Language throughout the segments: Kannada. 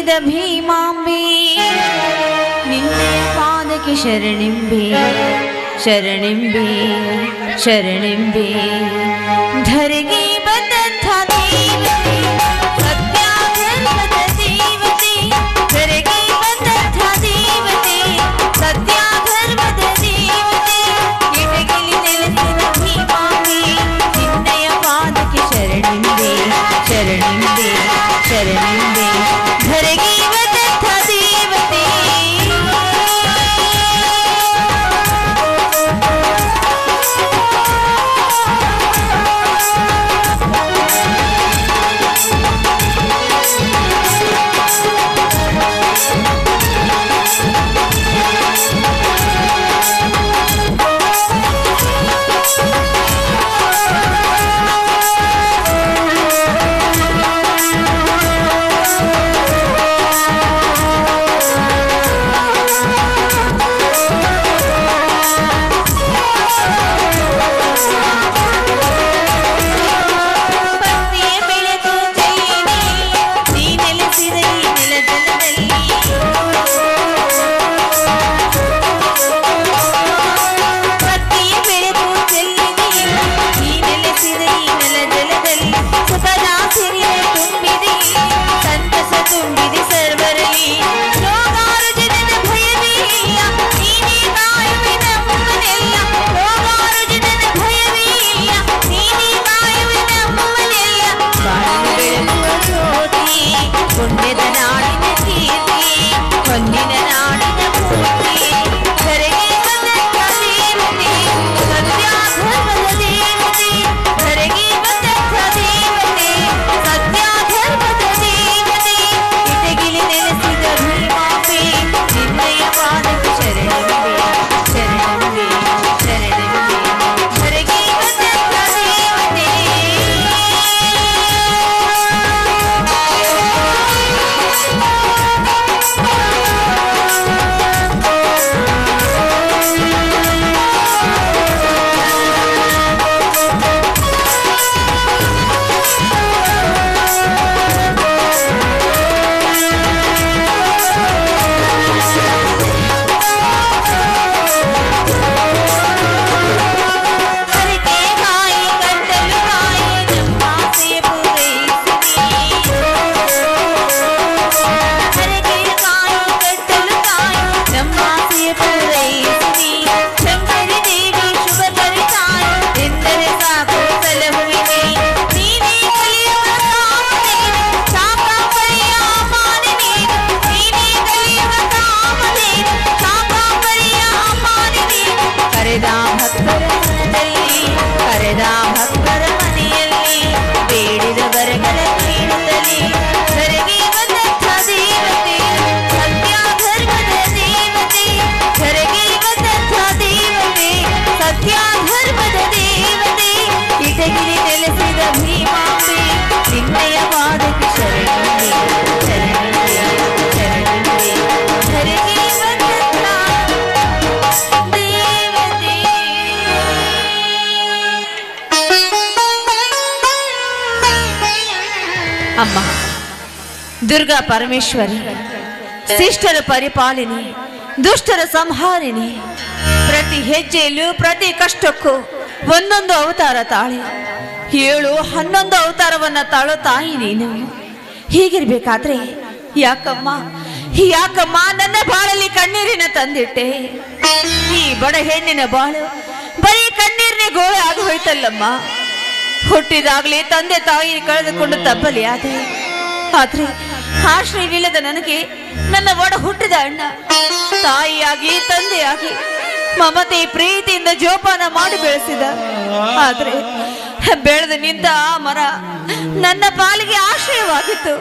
ನೆಲೆಸಿದ ಭೀಮಾಂಬೆ ನಿನ್ನೆಯ ಪಾದಕ್ಕೆ ಶರಣಿಂಬೆ ಶರಣಿಂಬೆ ಶರಣಿಂಬೆ ಧರೆಗೆ ಅಮ್ಮ. ದುರ್ಗಾ ಪರಮೇಶ್ವರಿ, ಶಿಷ್ಟರ ಪರಿಪಾಲಿನಿ, ದುಷ್ಟರ ಸಂಹಾರಿಣಿ, ಪ್ರತಿ ಹೆಜ್ಜೆಯಲ್ಲೂ ಪ್ರತಿ ಕಷ್ಟಕ್ಕೂ ಒಂದೊಂದು ಅವತಾರ ತಾಳಿ, ಏಳು ಹನ್ನೊಂದು ಅವತಾರವನ್ನ ತಾಳೋ ತಾಯಿ ನೀನು. ಹೀಗಿರ್ಬೇಕಾದ್ರೆ, ಯಾಕಮ್ಮ ಯಾಕಮ್ಮ ನನ್ನ ಬಾಳಲ್ಲಿ ಕಣ್ಣೀರಿನ ತಂದಿಟ್ಟೆ? ಈ ಬಡ ಹೆಣ್ಣಿನ ಬಾಳು ಬರೀ ಕಣ್ಣೀರಿನ ಗೋಳೆ ಆಗಿ ಹೋಯ್ತಲ್ಲಮ್ಮ. ಹುಟ್ಟಿದಾಗಲೇ ತಂದೆ ತಾಯಿ ಕಳೆದುಕೊಂಡು ತಬ್ಬಲಿ ಆದೆ ಆದ್ರೆ ಆಶ್ರಯವಿಲ್ಲದ ನನಗೆ ನನ್ನ ಒಡ ಹುಟ್ಟಿದ ಅಣ್ಣ, ತಾಯಿಯಾಗಿ, ತಂದೆಯಾಗಿ, ಮಮತೆ, ಪ್ರೀತಿಯಿಂದ ಜೋಪಾನ ಮಾಡಿ ಬೆಳೆಸಿದ. ಆದ್ರೆ ಬೆಳೆದು ನಿಂತ ಆ ಮರ ನನ್ನ ಪಾಲಿಗೆ ಆಶ್ರಯವಾಗಿತ್ತು.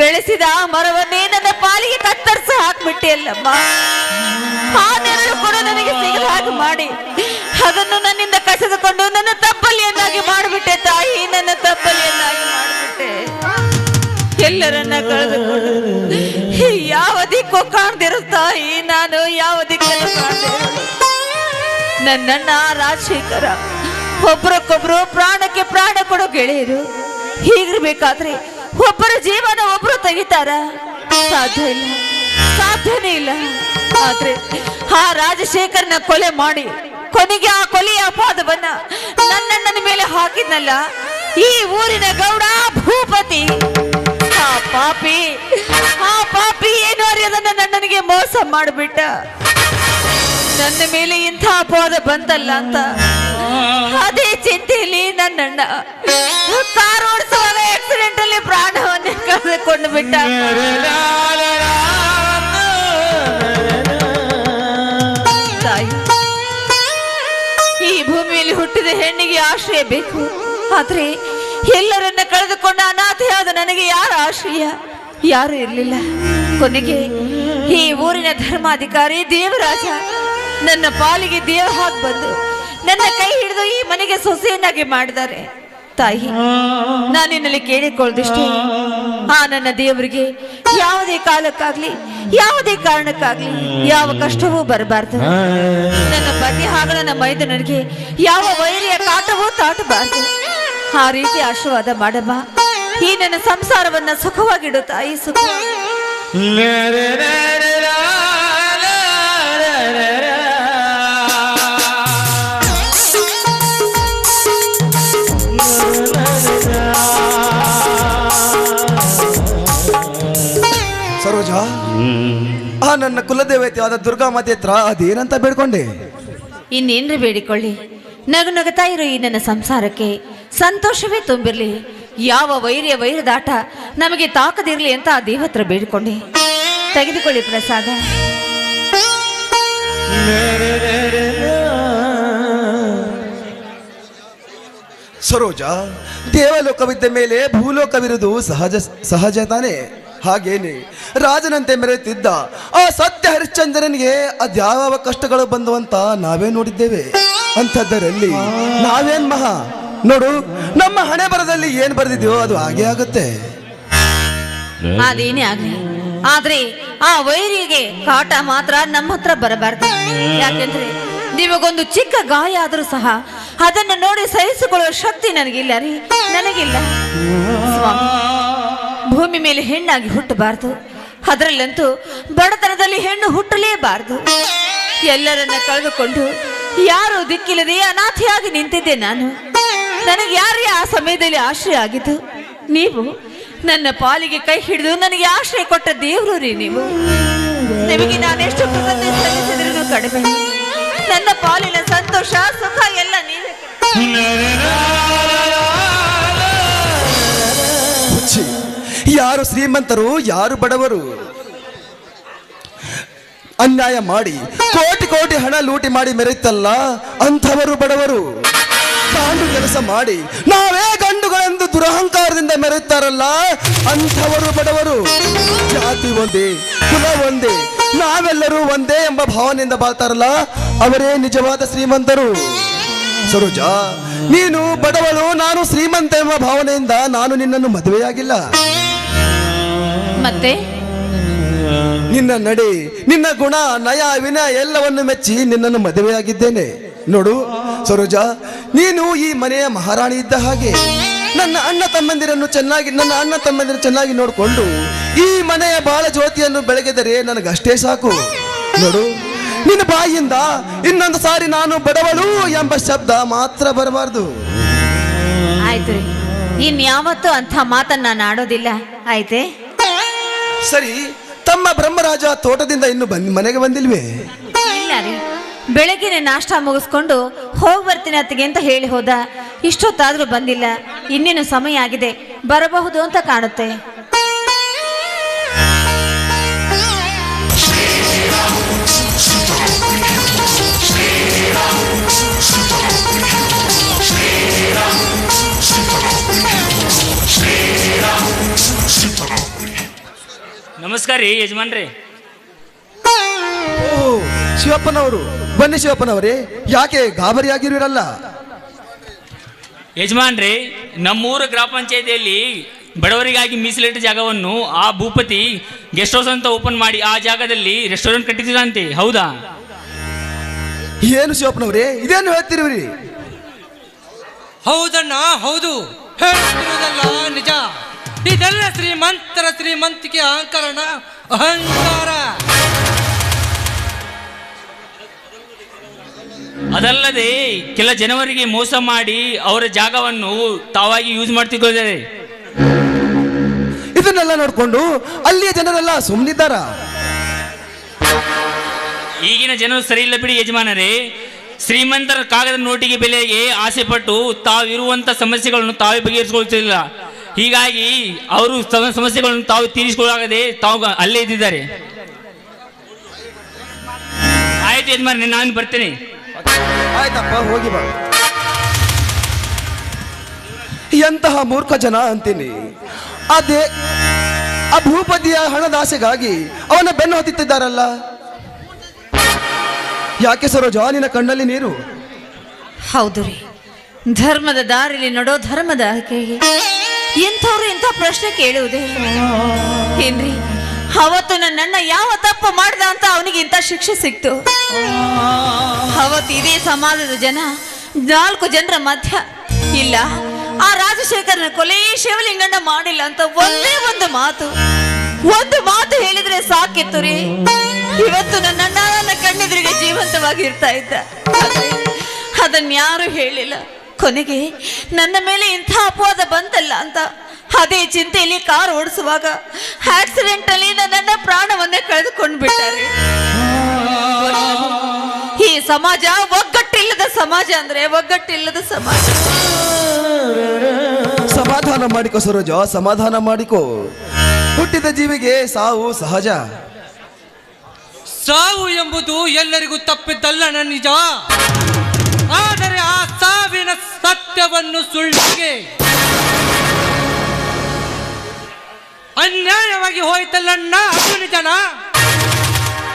ಬೆಳೆಸಿದ ಆ ಮರವನ್ನೇ ನನ್ನ ಪಾಲಿಗೆ ಕತ್ತರಿಸಿ ಹಾಕ್ಬಿಟ್ಟೆ ಅಲ್ಲಮ್ಮ. ಆ ನೆರಳು ಕೂಡ ನನಗೆ ಸಿಗಲಾಗಿ ಮಾಡಿ ಅದನ್ನು ನನ್ನಿಂದ ಕಸಿದುಕೊಂಡು ನನ್ನ ತಪ್ಪಲಿಯನ್ನಾಗಿ ಮಾಡಿಬಿಟ್ಟೆ ತಾಯಿ. ನನ್ನ ತಪ್ಪಲಿಯನ್ನಾಗಿ ಮಾಡಿಬಿಟ್ಟೆ. ಎಲ್ಲರನ್ನ ಕಳೆದುಕೊಂಡು ಯಾವ ದಿಕ್ಕು ಕಾಣ್ದಿರೋ ತಾಯಿ? ನಾನು ಯಾವ ದಿಕ್ಕನ್ನು ಕಾಣ್ದಿರೋ ನನ್ನಣ್ಣ ರಾಜಶೇಖರ ಒಬ್ರಕ್ಕೊಬ್ರು ಪ್ರಾಣಕ್ಕೆ ಪ್ರಾಣ ಕೊಡೋ ಗೆಳೆಯರು. ಹೀಗಿರ್ಬೇಕಾದ್ರೆ ಒಬ್ಬರ ಜೀವನ ಒಬ್ರು ತೆಗಿತಾರ? ಸಾಧ್ಯ ಇಲ್ಲ. ಸಾಧ್ಯನೇ ಇಲ್ಲ. ಆದ್ರೆ ಆ ರಾಜಶೇಖರ್ನ ಕೊಲೆ ಮಾಡಿ ಕೊನೆಗೆ ಆ ಕೊಲೆಯ ಅಪವಾದವನ್ನ ನನ್ನಣ್ಣನ ಮೇಲೆ ಹಾಕಿದ್ನಲ್ಲ, ಈ ಊರಿನ ಗೌಡ ಭೂಪತಿ. ಆ ಪಾಪಿ ಆ ಪಾಪಿ ಏನು ಅರಿಯದನ್ನ ನನ್ನನಿಗೆ ಮೋಸ ಮಾಡಿಬಿಟ್ಟ. ನನ್ನ ಮೇಲೆ ಇಂಥ ಅಪವಾದ ಬಂತಲ್ಲ ಅಂತ ಅದೇ ಚಿಂತೆಯಲ್ಲಿ ನನ್ನಣ್ಣ ಕಾರ್ ಓಡಿಸುವಾಗ ಆಕ್ಸಿಡೆಂಟ್ ಅಲ್ಲಿ ಪ್ರಾಣವನ್ನೇ ಕಳೆದುಕೊಂಡು ಬಿಟ್ಟ. ಹೆಣ್ಣಿಗೆ ಆಶ್ರಯ ಬೇಕು. ಆದ್ರೆ ಎಲ್ಲರನ್ನ ಕಳೆದುಕೊಂಡ ಅನಾಥೆಯಾದ ನನಗೆ ಯಾರ ಆಶ್ರಯ? ಯಾರು ಇರಲಿಲ್ಲ. ಕೊನೆಗೆ ಈ ಊರಿನ ಧರ್ಮಾಧಿಕಾರಿ ದೇವರಾಜ ನನ್ನ ಪಾಲಿಗೆ ದೇವ ಹಾಕಿ ಬಂದು ನನ್ನ ಕೈ ಹಿಡಿದು ಈ ಮನೆಗೆ ಸೊಸೆಯನ್ನಾಗಿ ಮಾಡಿದ್ದಾರೆ. ತಾಯಿ ನಾನು ನಿನ್ನಲ್ಲಿ ಕೇಳಿಕೊಳ್ಳದಿಷ್ಟು. ಆ ನನ್ನ ದೇವರಿಗೆ ಯಾವುದೇ ಕಾಲಕ್ಕಾಗ್ಲಿ ಯಾವುದೇ ಕಾರಣಕ್ಕಾಗ್ಲಿ ಯಾವ ಕಷ್ಟವೂ ಬರಬಾರ್ದು. ನನ್ನ ಪತಿ ಹಾಗೂ ನನ್ನ ಮೈದನರಿಗೆ ಯಾವ ವೈರಿಯ ಕಾಟವೂ ತಾಟಬಾರ್ದು. ಆ ರೀತಿ ಆಶೀರ್ವಾದ ಮಾಡಮ್ಮ. ಈ ನನ್ನ ಸಂಸಾರವನ್ನ ಸುಖವಾಗಿಡು ತಾಯಿ ಸುಖವಾಗಿ ಆ ನನ್ನ ಕುಲದೇವತೆಯಾದ ದುರ್ಗಾಮಾತೆ ಹತ್ರ ಅದೇನಂತ ಬೇಡ್ಕೊಂಡೆ? ಇನ್ನೇನ್ರಿ ಬೇಡಿಕೊಳ್ಳಿ? ನಗು ನಗುತ್ತಾ ಇರೋ ಈ ನನ್ನ ಸಂಸಾರಕ್ಕೆ. ಸಂತೋಷವೇ ತುಂಬಿರ್ಲಿ. ಯಾವ ವೈರ್ಯ ವೈರದಾಟ ನಮಗೆ ತಾಕದಿರ್ಲಿ ಅಂತ ಆ ದೇವತ್ರ ಬೇಡಿಕೊಂಡೆ. ತೆಗೆದುಕೊಳ್ಳಿ ಪ್ರಸಾದ. ಸರೋಜ ದೇವಲೋಕವಿದ್ದ ಮೇಲೆ ಭೂಲೋಕವಿರುವುದು ಸಹಜ ಸಹಜ ತಾನೇ? ಹಾಗೇನೆ ರಾಜನಂತೆ ಮೆರೆಯುತ್ತಿದ್ದ ಆ ಸತ್ಯ ಹರಿಶ್ಚಂದ್ರನಿಗೆ ಅದ್ಯಾವ ಕಷ್ಟಗಳು ಬಂದವಂತ ನಾವೇ ನೋಡಿದ್ದೇವೆ. ಅಂಥದ್ದರಲ್ಲಿ ನಾವೇನ್ ಮಹಾ? ನೋಡು, ನಮ್ಮ ಹಣೆ ಬರದಲ್ಲಿ ಏನ್ ಬರೆದಿದ್ಯೋ ಅದು ಹಾಗೆ ಆಗುತ್ತೆ. ಅದೇನೇ ಆಗ್ಲಿ. ಆದ್ರೆ ಆ ವೈರಿಗೆ ಕಾಟ ಮಾತ್ರ ನಮ್ಮ ಹತ್ರ ಬರಬಾರ್ದು. ಯಾಕೆಂದ್ರೆ ನಿಮಗೊಂದು ಚಿಕ್ಕ ಗಾಯ ಆದ್ರೂ ಸಹ ಅದನ್ನು ನೋಡಿ ಸಹಿಸಿಕೊಳ್ಳುವ ಶಕ್ತಿ ನನಗಿಲ್ಲ ರೀ. ನನಗಿಲ್ಲ. ಭೂಮಿ ಮೇಲೆ ಹೆಣ್ಣಾಗಿ ಹುಟ್ಟಬಾರ್ದು. ಅದರಲ್ಲಂತೂ ಬಡತನದಲ್ಲಿ ಹೆಣ್ಣು ಹುಟ್ಟಲೇಬಾರ್ದು. ಎಲ್ಲರನ್ನ ಕಳೆದುಕೊಂಡು ಯಾರು ದಿಕ್ಕಿಲ್ಲದೆ ಅನಾಥಿಯಾಗಿ ನಿಂತಿದ್ದೆ ನಾನು. ನನಗೆ ಯಾರೇ ಆ ಸಮಯದಲ್ಲಿ ಆಶ್ರಯ ಆಗಿದ್ದು? ನೀವು ನನ್ನ ಪಾಲಿಗೆ ಕೈ ಹಿಡಿದು ನನಗೆ ಆಶ್ರಯ ಕೊಟ್ಟ ದೇವರು ರೀ ನೀವು. ನಿಮಗೆ ನಾನೆಷ್ಟು ಕಡಿಮೆ. ನನ್ನ ಪಾಲಿನ ಸಂತೋಷ, ಸುಖ ಎಲ್ಲ ನೀವೇ ಯಾರು ಶ್ರೀಮಂತರು, ಯಾರು ಬಡವರು? ಅನ್ಯಾಯ ಮಾಡಿ, ಕೋಟಿ ಕೋಟಿ ಹಣ ಲೂಟಿ ಮಾಡಿ ಮೆರೆಯುತ್ತಲ್ಲ, ಅಂಥವರು ಬಡವರು. ಕಾಂಡು ಕೆಲಸ ಮಾಡಿ, ನಾವೇ ಗಂಡುಗಳೆಂದು ದುರಹಂಕಾರದಿಂದ ಮೆರೆಯುತ್ತಾರಲ್ಲ, ಅಂಥವರು ಬಡವರು. ಜಾತಿ ಒಂದೇ, ಕುಲ ಒಂದೇ, ನಾವೆಲ್ಲರೂ ಒಂದೇ ಎಂಬ ಭಾವನೆಯಿಂದ ಬಾಳ್ತಾರಲ್ಲ, ಅವರೇ ನಿಜವಾದ ಶ್ರೀಮಂತರು. ಸರೋಜ, ನೀನು ಬಡವಳು, ನಾನು ಶ್ರೀಮಂತ ಎಂಬ ಭಾವನೆಯಿಂದ ನಾನು ನಿನ್ನನ್ನು ಮದುವೆಯಾಗಿಲ್ಲ. ಮತ್ತೆ? ನಿನ್ನ ನಡೆ ನಿನ್ನ ಗುಣ ನಯ ವಿನಯ ಎಲ್ಲವನ್ನು ಮೆಚ್ಚಿ ನಿನ್ನನ್ನು ಮದುವೆಯಾಗಿದ್ದೇನೆ. ನೋಡು ಸರೋಜ ನೀನು ಈ ಮನೆಯ ಮಹಾರಾಣಿ ಇದ್ದ ಹಾಗೆ ನನ್ನ ಅಣ್ಣ ತಮ್ಮಂದಿರನ್ನು ಚೆನ್ನಾಗಿ ನನ್ನ ಅಣ್ಣ ತಮ್ಮಂದಿರು ಚೆನ್ನಾಗಿ ನೋಡಿಕೊಂಡು ಈ ಮನೆಯ ಬಾಳ ಜ್ಯೋತಿಯನ್ನು ಬೆಳಗಿದರೆ ನನಗಷ್ಟೇ ಸಾಕು. ನೋಡು ನಿನ್ನ ಬಾಯಿಯಿಂದ ಇನ್ನೊಂದು ಸಾರಿ ನಾನು ಬಡವಳು ಎಂಬ ಶಬ್ದ ಮಾತ್ರ ಬರಬಾರ್ದು. ಆಯ್ತು ಇನ್ಯಾವತ್ತೂ ಅಂಥ ಮಾತನ್ನ ನಾನು ಆಡೋದಿಲ್ಲ ಆಯ್ತೆ? ಸರಿ, ತಮ್ಮ ಬ್ರಹ್ಮರಾಜ ತೋಟದಿಂದ ಇನ್ನು ಬಂದ್ ಮನೆಗೆ ಬಂದಿಲ್ವೇ? ಇಲ್ಲ ರೀ. ನಾಷ್ಟ ಮುಗಿಸ್ಕೊಂಡು ಹೋಗಿ ಬರ್ತೀನಿ ಅತ್ತಿಗೆ ಅಂತ ಹೇಳಿ ಹೋದ. ಇಷ್ಟೊತ್ತಾದ್ರೂ ಬಂದಿಲ್ಲ. ಇನ್ನೇನು ಸಮಯ ಆಗಿದೆ? ಬರಬಹುದು ಅಂತ ಕಾಣುತ್ತೆ. ನಮಸ್ಕಾರ ರೀ ಯಜಮಾನ್ರಿ. ಓ ಶಿವಪ್ಪನವರು ಬನ್ನಿ ಶಿವಪ್ಪನವರೇ ಯಾಕೆ ಗಾಬರಿಯಾಗಿರುವಿರಲ್ಲ? ಯಜಮಾನ್ರಿ ನಮ್ಮೂರ ಗ್ರಾಮ ಪಂಚಾಯತಿಯಲ್ಲಿ ಬಡವರಿಗಾಗಿ ಮೀಸಲಿಟ್ಟ ಜಾಗವನ್ನು ಆ ಭೂಪತಿ ಗೆಸ್ಟ್ ಹೌಸ್ ಅಂತ ಓಪನ್ ಮಾಡಿ ಆ ಜಾಗದಲ್ಲಿ ರೆಸ್ಟೋರೆಂಟ್ ಕಟ್ಟಿದ್ದೀರಂತೆ ಹೌದಾ? ಏನು ಶಿವಪ್ಪನವರೇ ಇದೇನು ಹೇಳ್ತಿರುವಿರಿ? ಹೌದಣ್ಣ ಹೌದು. ಹೇಳ್ತಿರೋದಲ್ಲ ನಿಜ. ಇದೆಲ್ಲ ಶ್ರೀಮಂತರ ಶ್ರೀಮಂತಿಕೆ ಅಹಂಕರಣ ಅಹಂಕಾರ. ಅದಲ್ಲದೆ ಕೆಲ ಜನವರಿಗೆ ಮೋಸ ಮಾಡಿ ಅವರ ಜಾಗವನ್ನು ತಾವಾಗಿ ಯೂಸ್ ಮಾಡ್ತಿದ್ದಾರೆ. ಇದನ್ನೆಲ್ಲ ನೋಡಿಕೊಂಡು ಅಲ್ಲಿಯ ಜನರೆಲ್ಲ ಸುಮ್ಮನಿದ್ದಾರ ಈಗಿನ ಜನರು ಸರಿ ಇಲ್ಲ ಬಿಡಿ ಯಜಮಾನರೇ. ಶ್ರೀಮಂತರ ಕಾಗದ ನೋಟಿಗೆ ಬೆಲೆಗೆ ಆಸೆ ಪಟ್ಟು ತಾವಿರುವಂತ ಸಮಸ್ಯೆಗಳನ್ನು ತಾವೇ ಬಗೆಹರಿಸಿಕೊಳ್ತಿಲ್ಲ ಹೀಗಾಗಿ ಅವರು ಸಮಸ್ಯೆಗಳನ್ನು ತಾವು ತೀರಿಸಿಕೊಳ್ಳಾಗದೆ ತಾವು ಅಲ್ಲೇ ಇದ್ದಿದ್ದಾರೆ. ಆಯ್ತು ಯಜಮಾನ ನಾನು ಬರ್ತೇನೆ. ಆಯ್ತಪ್ಪ ಹೋಗಿ ಬಾ. ಎಂತಹ ಮೂರ್ಖ ಜನ ಅಂತೀನಿ. ಅದೇ ಆ ಭೂಪತಿಯ ಹಣದಾಸೆಗಾಗಿ ಅವನ ಬೆನ್ನು ಹತ್ತಿದ್ದಾರಲ್ಲ ಯಾಕೆ ಸರೋಜ ಜಾಲಿನ ಕಣ್ಣಲ್ಲಿ ನೀರು? ಹೌದು ರೀ. ಧರ್ಮದ ದಾರಿಲಿ ನಡೋ ಧರ್ಮದ ಆಕೆಗೆ ಎಂಥವ್ರು ಇಂಥ ಪ್ರಶ್ನೆ ಕೇಳುವುದೇ ಏನ್ರಿ? ಅವತ್ತು ನನ್ನಣ್ಣ ಯಾವ ತಪ್ಪು ಮಾಡ್ದ ಅಂತ ಅವನಿಗೆ ಇಂಥ ಶಿಕ್ಷೆ ಸಿಕ್ತು. ಅವತ್ತು ಇದೇ ಸಮಾಜದ ಜನ, ನಾಲ್ಕು ಜನರ ಮಧ್ಯ. ಇಲ್ಲ, ಆ ರಾಜಶೇಖರನ ಕೊಲೆ ಶಿವಲಿಂಗಣ್ಣ ಮಾಡಿಲ್ಲ ಅಂತ ಒಂದೇ ಒಂದು ಮಾತು. ಒಂದು ಮಾತು ಹೇಳಿದ್ರೆ ಸಾಕಿತ್ತು ರೀ. ಇವತ್ತು ನನ್ನಣ್ಣ ನನ್ನ ಕಣ್ಣೆದುರಿಗೆ ಜೀವಂತವಾಗಿ ಇರ್ತಾ ಇದ್ದ. ಅದನ್ನ ಯಾರು ಹೇಳಿಲ್ಲ. ಕೊನೆಗೆ ನನ್ನ ಮೇಲೆ ಇಂಥ ಅಪವಾದ ಬಂತಲ್ಲ ಅಂತ ಅದೇ ಚಿಂತೆಯಲ್ಲಿ ಕಾರ್ ಓಡಿಸುವಾಗ ಆಕ್ಸಿಡೆಂಟ್ ಅಲ್ಲಿ ನನ್ನ ಪ್ರಾಣವನ್ನೇ ಕಳೆದುಕೊಂಡು ಬಿಟ್ಟಾರೆ ಈ ಸಮಾಜ ಒಗ್ಗಟ್ಟಿಲ್ಲದ ಸಮಾಜ ಅಂದ್ರೆ ಒಗ್ಗಟ್ಟಿಲ್ಲದ ಸಮಾಜ. ಸಮಾಧಾನ ಮಾಡಿಕೋ ಸರೋಜ ಸಮಾಧಾನ ಮಾಡಿಕೋ. ಹುಟ್ಟಿದ ಜೀವಿಗೆ ಸಾವು ಸಹಜ. ಸಾವು ಎಂಬುದು ಎಲ್ಲರಿಗೂ ತಪ್ಪಿದ್ದಲ್ಲ ನನ್ನ ನಿಜ. ಸಾವಿನ ಸತ್ಯವನ್ನು ಸುಳ್ಳಿಗೆ. ಅನ್ಯಾಯವಾಗಿ ಹೋಯ್ತಲ್ಲಣ್ಣ ಅದು ನಿಜನ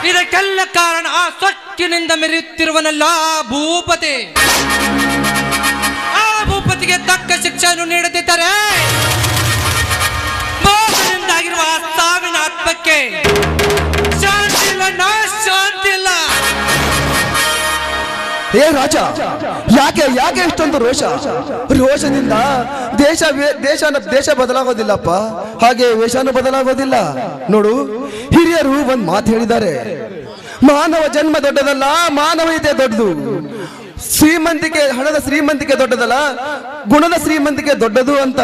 ಇದಕ್ಕೆಲ್ಲ ಕಾರಣ ಆ ಸೊಕ್ಕಿನಿಂದ ಮೆರೆಯುತ್ತಿರುವನಲ್ಲ ಭೂಪತಿ. ಆ ಭೂಪತಿಗೆ ತಕ್ಕ ಶಿಕ್ಷೆಯನ್ನು ನೀಡುತ್ತಿದ್ದಾರೆ ಮೋಸದಿಂದಾಗಿರುವ ಆ ಸಾವಿನ ಆತ್ಮಕ್ಕೆ ಶಾಂತಿ ಇಲ್ಲ ಏ ರಾಜ, ಯಾಕೆ ಯಾಕೆ ಇಷ್ಟೊಂದು ರೋಷ? ರೋಷದಿಂದ ದೇಶ ದೇಶನ, ದೇಶ ಬದಲಾಗೋದಿಲ್ಲಪ್ಪ. ಹಾಗೆ ವೇಷನೂ ಬದಲಾಗೋದಿಲ್ಲ. ನೋಡು, ಹಿರಿಯರು ಒಂದ್ ಮಾತು ಹೇಳಿದ್ದಾರೆ. ಮಾನವ ಜನ್ಮ ದೊಡ್ಡದಲ್ಲ ಮಾನವೀಯತೆ ದೊಡ್ಡದು. ಶ್ರೀಮಂತಿಕೆ, ಹಣದ ಶ್ರೀಮಂತಿಕೆ ದೊಡ್ಡದಲ್ಲ, ಗುಣದ ಶ್ರೀಮಂತಿಕೆ ದೊಡ್ಡದು ಅಂತ.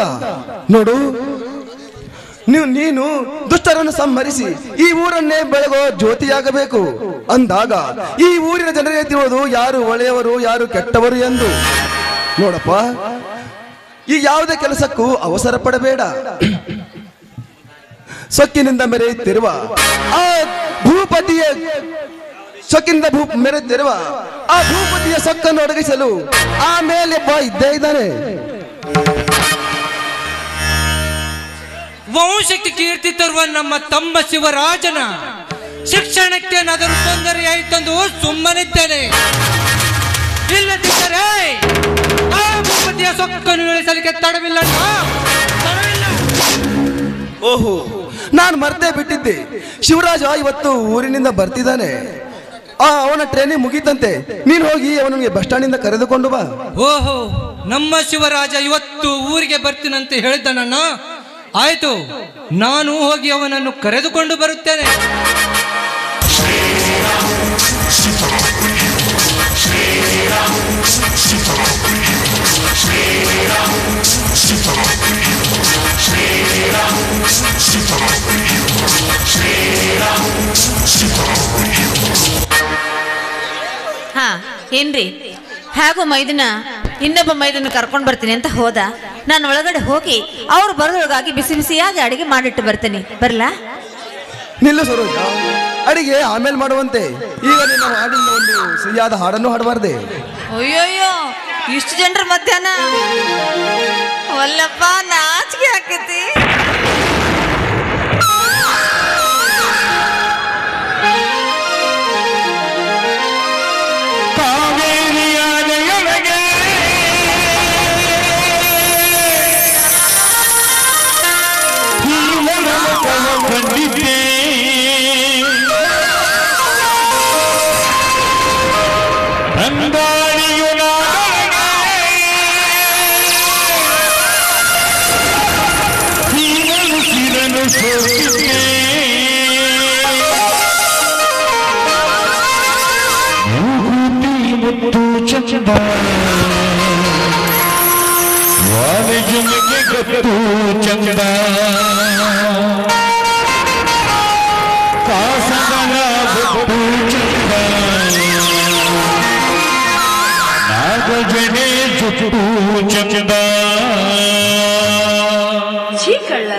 ನೋಡು ನೀವು ನೀನು ದುಷ್ಟರನ್ನು ಸಂಹರಿಸಿ ಈ ಊರನ್ನೇ ಬೆಳಗೋ ಜ್ಯೋತಿಯಾಗಬೇಕು. ಅಂದಾಗ ಈ ಊರಿನ ಜನರಿಗೆ ತಿಳಿದು ಯಾರು ಒಳ್ಳೆಯವರು, ಯಾರು ಕೆಟ್ಟವರು ಎಂದು. ನೋಡಪ್ಪ, ಈ ಯಾವುದೇ ಕೆಲಸಕ್ಕೂ ಅವಸರ ಪಡಬೇಡ. ಸೊಕ್ಕಿನಿಂದ ಮೆರೆಯುತ್ತಿರುವ ಆ ಭೂಪತಿಯ, ಸೊಕ್ಕಿನಿಂದ ಭೂ ಮೆರೆಯುತ್ತಿರುವ ಆ ಭೂಪತಿಯ ಸೊಕ್ಕನ್ನು ಒಡಗಿಸಲು ಆಮೇಲೆ ಬಾ ಇದ್ದೇ ಇದ್ದಾನೆ. ವಂಶಕ್ಕೆ ಕೀರ್ತಿ ತರುವ ನಮ್ಮ ತಮ್ಮ ಶಿವರಾಜನ. ಶಿಕ್ಷಣಕ್ಕೆ ನದರು ತೊಂದರೆ ಆಯ್ತಂದು ಸುಮ್ಮನಿದ್ದೇನೆ. ಇಲ್ಲದಿದ್ದರೆ ಆ ಭೂಪತಿಯ ಸೊಕ್ಕನ್ನು ಇಳಿಸಲಿಕ್ಕೆ ತಡವಿಲ್ಲ ಓಹೋ ನಾನು ಮರ್ತೇ ಬಿಟ್ಟಿದ್ದೆ. ಶಿವರಾಜ ಇವತ್ತು ಊರಿನಿಂದ ಬರ್ತಿದ್ದಾನೆ. ಆ ಅವನ ಟ್ರೈನಿಂಗ್ ಮುಗೀತಂತೆ. ನೀನು ಹೋಗಿ ಅವನಿಗೆ ಬಸ್ ಸ್ಟ್ಯಾಂಡಿಂದ ಕರೆದುಕೊಂಡು ಬಾ. ಓಹೋ ನಮ್ಮ ಶಿವರಾಜ ಇವತ್ತು ಊರಿಗೆ ಬರ್ತೀನಂತ ಹೇಳಿದ್ದನಣ್ಣ. ಆಯ್ತು ನಾನು ಹೋಗಿ ಅವನನ್ನು ಕರೆದುಕೊಂಡು ಬರುತ್ತೇನೆ. ಹಾ ಏನ್ರಿ? ಹೇಗೋ ಮೈದನ ಇನ್ನೊಬ್ಬ ಮೈದನ ಕರ್ಕೊಂಡು ಬರ್ತೀನಿ ಅಂತ ಹೋದ. ನಾನು ಒಳಗಡೆ ಹೋಗಿ ಅವ್ರು ಬರೋದಾಗಿ ಬಿಸಿ ಬಿಸಿಯಾಗಿ ಅಡಿಗೆ ಮಾಡಿಟ್ಟು ಬರ್ತೀನಿ. ಬರಲಾ? ನಿಲ್ಲು ಸರೋಜ. ಅಡಿಗೆ ಆಮೇಲೆ ಮಾಡುವಂತೆ. ಈಗ ನಿನ್ನ ಹಾಡಿನ ಒಂದು ಸಿಹಿಯಾದ ಹಾಡನ್ನು ಹಾಡಬಾರ್ದೆ. ಅಯ್ಯೋಯ್ಯೋ ಇಷ್ಟು ಜನರ ಮಧ್ಯಾಹ್ನ? ಒಲ್ಲಪ್ಪ ನಾಚಿಕೆ ಹಾಕೈತಿ ਵਾਹ ਜਿੰਦਗੀ ਕਤੂ ਚੰਦਾ ਕਾਸਾ ਦਾ ਬੁੱਢੂ ਚੰਦਾ ਨਾਗ ਜਨੇ ਜੁੱਟੂ ਚੰਦਾ ਜੀ ਕੜਲਾ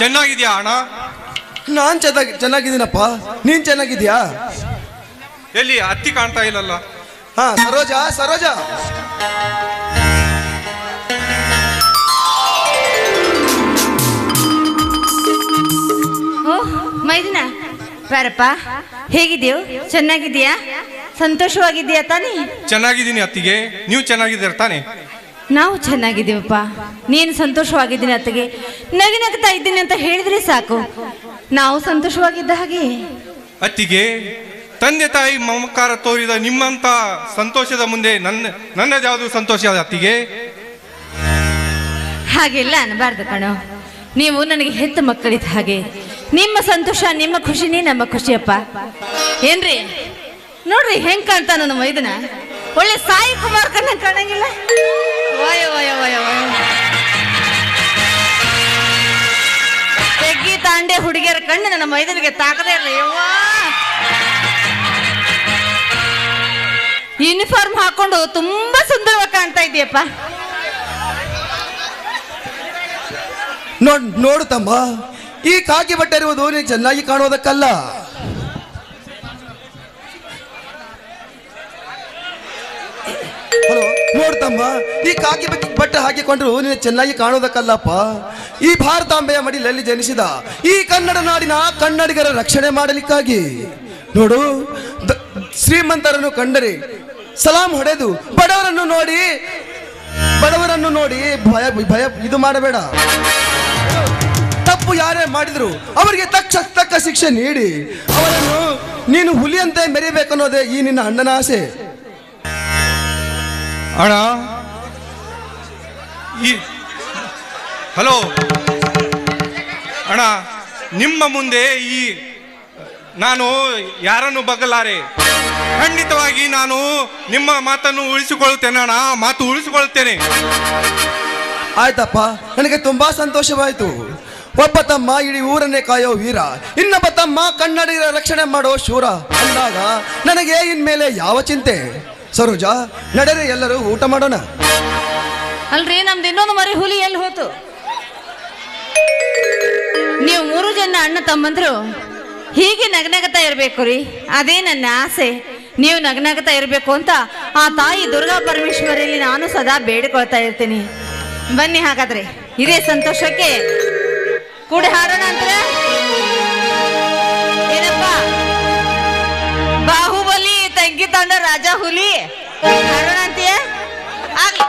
ಚೆನ್ನಾಗಿದ್ಯಾ ಅಣ್ಣ? ನಾನ್ ಚೆನ್ನಾಗಿ ಚೆನ್ನಾಗಿದ್ದೀನಪ್ಪ. ನೀನ್ ಚೆನ್ನಾಗಿದ್ಯಾ ಎಲ್ಲಿ ಅತ್ತಿ ಕಾಣ್ತಾ ಇಲ್ಲಲ್ಲ? ಹಾ ಸರೋಜ ಸರೋಜ. ಓ ಮೈದಿನ. ಬಾರಪ್ಪ ಹೇಗಿದ್ಯೋ ಚೆನ್ನಾಗಿದ್ಯಾ ಸಂತೋಷವಾಗಿದ್ಯಾ ತಾನೇ? ಚೆನ್ನಾಗಿದ್ದೀನಿ ಅತ್ತಿಗೆ. ನೀವು ಚೆನ್ನಾಗಿದ್ದೀರ ತಾನೆ? ನಾವು ಚೆನ್ನಾಗಿದ್ದೀವಪ್ಪ. ನೀನು ಸಂತೋಷವಾಗಿದ್ದೀನಿ ಅತ್ತಿಗೆ. ನಗಿ ನಗ್ತಾ ಇದ್ದೀನಿ ಅಂತ ಹೇಳಿದ್ರೆ ಸಾಕು. ನಾವು ಸಂತೋಷವಾಗಿದ್ದ ಹಾಗೆ. ಅತ್ತಿಗೆ ತಂದೆ ತಾಯಿ ಮಮಕಾರ ತೋರಿದ ನಿಮ್ಮಂತ ಸಂತೋಷದ ಮುಂದೆ ನನ್ನ ನನ್ನದ್ಯಾವುದು ಸಂತೋಷ ಅದ ಅತ್ತಿಗೆ? ಹಾಗೆಲ್ಲ ಅನ್ಬಾರ್ದು ಕಣೋ. ನೀವು ನನಗೆ ಹೆತ್ತ ಮಕ್ಕಳಿದ್ದ ಹಾಗೆ. ನಿಮ್ಮ ಸಂತೋಷ ನಿಮ್ಮ ಖುಷಿನೇ ನಮ್ಮ ಖುಷಿಯಪ್ಪ. ಏನ್ರಿ? ನೋಡ್ರಿ ಹೆಂಗ್ ಕಾಣ್ತಾ ನನ್ನ ಮೈದನ ಒಳ್ಳೆ ಸಾಯಿ ಕುಮಾರ್ ಕಣ್ಣ ಕಾಣಂಗಿಲ್ಲ. ತೆಗ್ಗಿ ತಾಂಡೆ ಹುಡುಗಿಯರ ಕಣ್ಣು ನನ್ನ ಮೈದನಿಗೆ ತಾಕದೇ ಇರಲಿ ಯೂನಿಫಾರ್ಮ್ ಹಾಕೊಂಡು ತುಂಬಾ ಸುಂದರವಾಗಿ ಕಾಣ್ತಾ ಇದೆಯಪ್ಪ ನೋಡ್ ತಮ್ಮ. ಈ ಕಾಕಿ ಬಟ್ಟೆ ಇರುವುದು ನೀನು ಚೆನ್ನಾಗಿ ಕಾಣುವುದಕ್ಕಲ್ಲ. ನೋಡ್ತಮ್ಮ, ಈ ಕಾಕಿ ಬಗ್ಗೆ ಬಟ್ಟೆ ಹಾಕಿಕೊಂಡ್ರು ನೀನು ಚೆನ್ನಾಗಿ ಕಾಣೋದಕ್ಕಲ್ಲಪ್ಪ. ಈ ಭಾರತಾಂಬೆಯ ಮಡಿಲಲ್ಲಿ ಜನಿಸಿದ ಈ ಕನ್ನಡ ನಾಡಿನ ಕನ್ನಡಿಗರ ರಕ್ಷಣೆ ಮಾಡಲಿಕ್ಕಾಗಿ. ನೋಡು ಶ್ರೀಮಂತರನ್ನು ಕಂಡರೆ ಸಲಾಂ ಹೊಡೆದು ಬಡವರನ್ನು ನೋಡಿ ಬಡವರನ್ನು ನೋಡಿ ಭಯ ಭಯ ಇದು ಮಾಡಬೇಡ. ತಪ್ಪು ಯಾರೇ ಮಾಡಿದ್ರು ಅವರಿಗೆ ತಕ್ಷ ತಕ್ಕ ಶಿಕ್ಷೆ ನೀಡಿ. ಅವರನ್ನು ನೀನು ಹುಲಿಯಂತೆ ಮೆರಿಬೇಕನ್ನೋದೇ ಈ ನಿನ್ನ ಅಣ್ಣನ ಆಸೆ. ಅಣ್ಣ? ಈ ಹಲೋ? ಅಣ್ಣ, ನಿಮ್ಮ ಮುಂದೆ ಈ, ನಾನು ಯಾರನ್ನು ಬಗ್ಗಲಾರೆ ಖಂಡಿತವಾಗಿ ನಾನು ನಿಮ್ಮ ಮಾತನ್ನು ಉಳಿಸಿಕೊಳ್ಳುತ್ತೇನೆ ಅಣ್ಣ ಮಾತು ಉಳಿಸಿಕೊಳ್ಳುತ್ತೇನೆ. ಆಯ್ತಪ್ಪ, ನನಗೆ ತುಂಬಾ ಸಂತೋಷವಾಯಿತು. ಒಬ್ಬ ತಮ್ಮ ಇಡೀ ಊರನ್ನೇ ಕಾಯೋ ವೀರ, ಇನ್ನೊಬ್ಬ ತಮ್ಮ ಕನ್ನಡಿಗರ ರಕ್ಷಣೆ ಮಾಡೋ ಶೂರ ಅಂದಾಗ ನನಗೆ ಇನ್ಮೇಲೆ ಯಾವ ಚಿಂತೆ? ಸರೋಜ, ನಡೆರೆ ಎಲ್ಲರೂ ಊಟ ಮಾಡೋಣ. ಅಲ್ರಿ, ನಮ್ದು ಇನ್ನೊಂದು ಮರಿ ಹುಲಿ ಎಲ್ಲಿ ಹೋತು? ನೀವು ಮೂರು ಜನ ಅಣ್ಣ ತಮ್ಮಂದ್ರು, ಹೀಗೆ ನಗನಗತಾ ಇರಬೇಕು ರೀ ಅದೇ ನನ್ನ ಆಸೆ. ನೀವು ನಗನಗತಾ ಇರಬೇಕು ಅಂತ ಆ ತಾಯಿ ದುರ್ಗಾ ಪರಮೇಶ್ವರಿಯಲ್ಲಿ ನಾನು ಸದಾ ಬೇಡಿಕೊಳ್ತಾ ಇರ್ತೀನಿ. ಬನ್ನಿ ಹಾಗಾದ್ರೆ, ಇದೇ ಸಂತೋಷಕ್ಕೆ ಕೂಡ ಹಾಡೋಣ ಅಂತರ ತಂಗಿ ತಂಡ ರಾಜ ಹುಲಿ. ಹಾಡೋಣ ಅಂತೀಯ? ಆಗ್ಲಿ